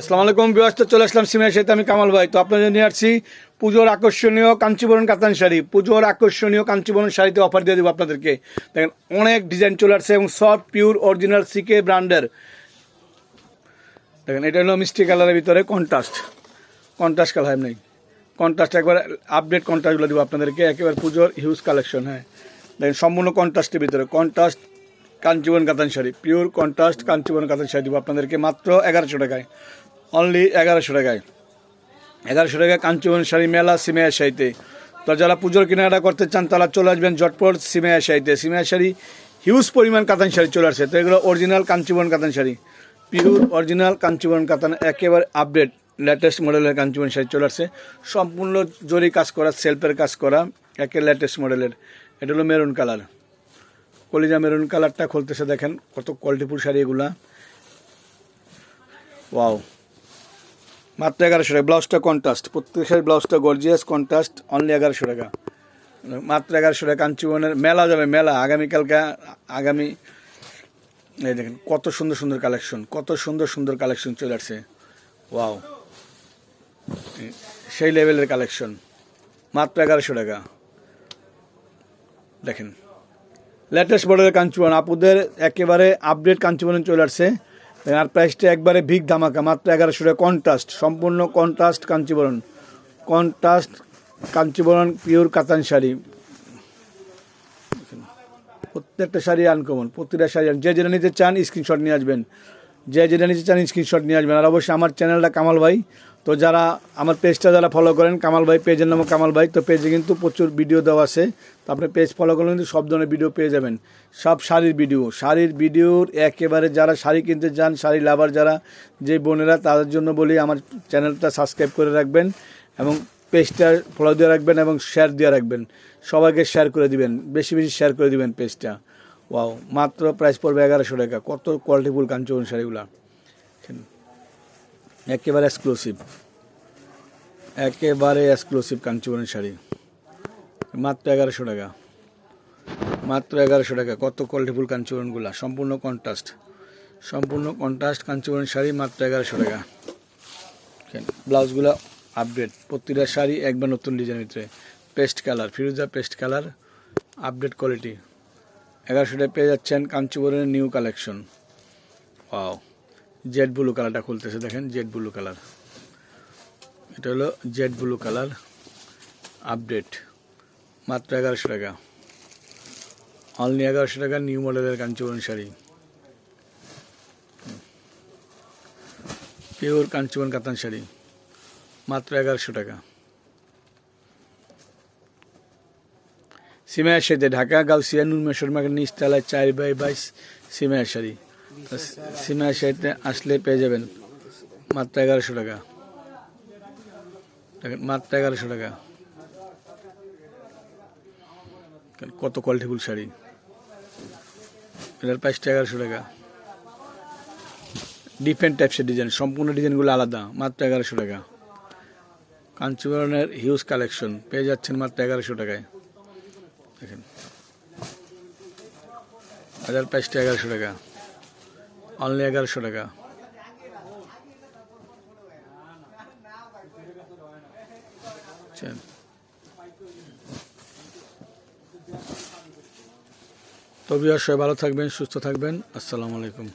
আসসালামু আলাইকুম বিবাস্ত চলে আসলাম সিমের সাথে আমি কামাল ভাই। তো আপনাদের নিয়ে আসছি পুজোর আকর্ষণীয় কাঞ্চিবরণ কাতান শাড়ি। পুজোর আকর্ষণীয় কাঞ্চিবরণ শাড়িতে অফার দিয়ে দেবো আপনাদেরকে। দেখেন, অনেক ডিজাইন চলে আসছে এবং সফট পিওর অরিজিনাল সিকে ব্র্যান্ডের দেখেন, এটা হলো মিষ্টি কালারের ভিতরে কন্ট্রাস্ট কন্ট্রাস্ট কালার নেই। কন্ট্রাস্ট একবার আপডেট কন্ট্রাস্টগুলো দেবো আপনাদেরকে। একেবারে পুজোর হিউজ কালেকশন হ্যাঁ। দেখেন, সম্পূর্ণ কন্ট্রাস্টের ভিতরে। কন্ট্রাস্ট কাঞ্চিবরণ কাতান শাড়ি। পিওর কন্ট্রাস্ট কাঞ্চিবরণ কাতান শাড়ি দেবো আপনাদেরকে মাত্র এগারোশো টাকায়। অনলি এগারোশো টাকায়। এগারোশো টাকায় কাঞ্চিবরণ শাড়ি মেলা সিমেয়া শাড়িতে তো যারা পুজোর কেনাকাটা করতে চান, তারা চলে আসবেন জটপট সিমেয়া শাড়িতে সিমেয়া শাড়ি হিউজ পরিমাণ কাতান শাড়ি চলে আসছে। তো এগুলো অরিজিনাল কাঞ্চিবরণ কাতান শাড়ি। পিওর অরিজিনাল কাঞ্চিবরণ কাতান, একেবারে আপডেট লেটেস্ট মডেলের কাঞ্চিবরণ শাড়ি চলে আসছে। সম্পূর্ণ জরি কাজ করা সেলফের কাজ করা, একে লেটেস্ট মডেলের এটা হলো মেরুন কালার কলিজা মেরুন কালারটা খুলতেছে, দেখেন কত কোয়ালিটিফুল শাড়ি এগুলা। ওয়াও মাত্র এগারোশো টাকা। ব্লাউজটা কন্ট্রাস্ট প্রত্যেক শাড়ির ব্লাউজটা গর্জিয়াস কন্ট্রাস্ট অনলি এগারোশো টাকা। মাত্র এগারোশো টাকা কাঞ্চিবনের মেলা যাবে, মেলা। আগামীকালকে, আগামী, এই দেখেন, কত সুন্দর সুন্দর কালেকশন কত সুন্দর সুন্দর কালেকশন চলে আসছে। ওয়াও সেই লেভেলের কালেকশন মাত্র এগারোশো টাকা। দেখেন। লেটেস্ট মডেলের কাঞ্চিবরণ আপুদের একেবারে আপডেট কাঞ্চিবরণ চলে আসছে। আর প্রাইসটা একবারে ভিগ ধামাকা, মাত্র এগারোশো টাকা। কন্ট্রাস্ট সম্পূর্ণ contrast Kanjivaram. Contrast Kanjivaram pure katan sari. প্রত্যেকটা শাড়ি আনকমন প্রতিটা শাড়ি যে যেটা নিতে চান স্ক্রিনশট নিয়ে আসবেন। যে যেটা নিতে চান স্ক্রিনশট নিয়ে আসবেন। আর অবশ্যই আমার চ্যানেলটা কামাল ভাই। তো যারা আমার পেজটা যারা ফলো করেন, কামাল ভাই পেজের নাম কামাল ভাই, তো পেজে কিন্তু প্রচুর ভিডিও দেওয়া আছে। তো আপনি পেজ ফলো করলে কিন্তু সব ধরনের ভিডিও পেয়ে যাবেন। সব শাড়ির ভিডিও শাড়ির ভিডিওর একেবারে যারা শাড়ি কিনতে চান, শাড়ি লাভার যারা, যে বোনেরা, তাদের জন্য বলি আমার চ্যানেলটা সাবস্ক্রাইব করে রাখবেন এবং পেজটা ফলো দিয়ে রাখবেন এবং শেয়ার দিয়ে রাখবেন। সবাইকে শেয়ার করে দিবেন। বেশি বেশি শেয়ার করে দিবেন পেজটা ওয়াও মাত্র প্রাইস পড়বে এগারোশো টাকা। কত কোয়ালিটিফুল কাঞ্চন শাড়িগুলা? একেবারে এক্সক্লুসিভ একেবারে এক্সক্লুসিভ কাঞ্চিবরণ শাড়ি। মাত্র এগারোশো টাকা। মাত্র এগারোশো টাকা। কত কোয়ালিটিফুল কাঞ্চিবরণগুলা সম্পূর্ণ কন্ট্রাস্ট সম্পূর্ণ কন্ট্রাস্ট কাঞ্চিবরণ শাড়ি মাত্র এগারোশো টাকা। ব্লাউজগুলো আপডেট প্রতিটা শাড়ি একবার নতুন ডিজাইনের ভিতরে পেস্ট কালার ফিরোজা পেস্ট কালার আপডেট কোয়ালিটি এগারোশো টাকা পেয়ে যাচ্ছেন কাঞ্চিবরণের new collection. Wow, jade blue কালারটা খুলতেছে, দেখেন জেড ব্লু কালার। এটা হলো জেড ব্লু কালার আপডেট, মাত্র এগারোশো টাকা। অনলি এগারোশো টাকা নিউ মডেলের কাঞ্চিবরণ শাড়ি। পিওর কাঞ্চিবরণ কাতান শাড়ি, মাত্র এগারোশো টাকা। সিমাইয়ের সাথে ঢাকা, গাউসিয়া নুরমেশ্বর মার্কেট নিচতলায় চার বাই বাইশ সিমাইয়ের শাড়ি তো সিমাইয়ের শাড়িতে আসলে পেয়ে যাবেন মাত্র এগারোশো টাকা। মাত্র এগারোশো টাকা। কত কোয়ালিটিফুল শাড়ি। এটার প্রাইসটা এগারোশো টাকা। ডিফারেন্ট টাইপসের ডিজাইন সম্পূর্ণ ডিজাইনগুলো আলাদা, মাত্র এগারোশো টাকা। কাঞ্চিবরণের হিউজ কালেকশন পেয়ে যাচ্ছেন মাত্র এগারোশো টাকায়। দেখেন। হাজার প্রাইসটা এগারোশো টাকা। অনলি এগারোশো টাকা। চল। তো বিহার সবাই ভালো থাকবেন, সুস্থ থাকবেন। আসসালামু আলাইকুম।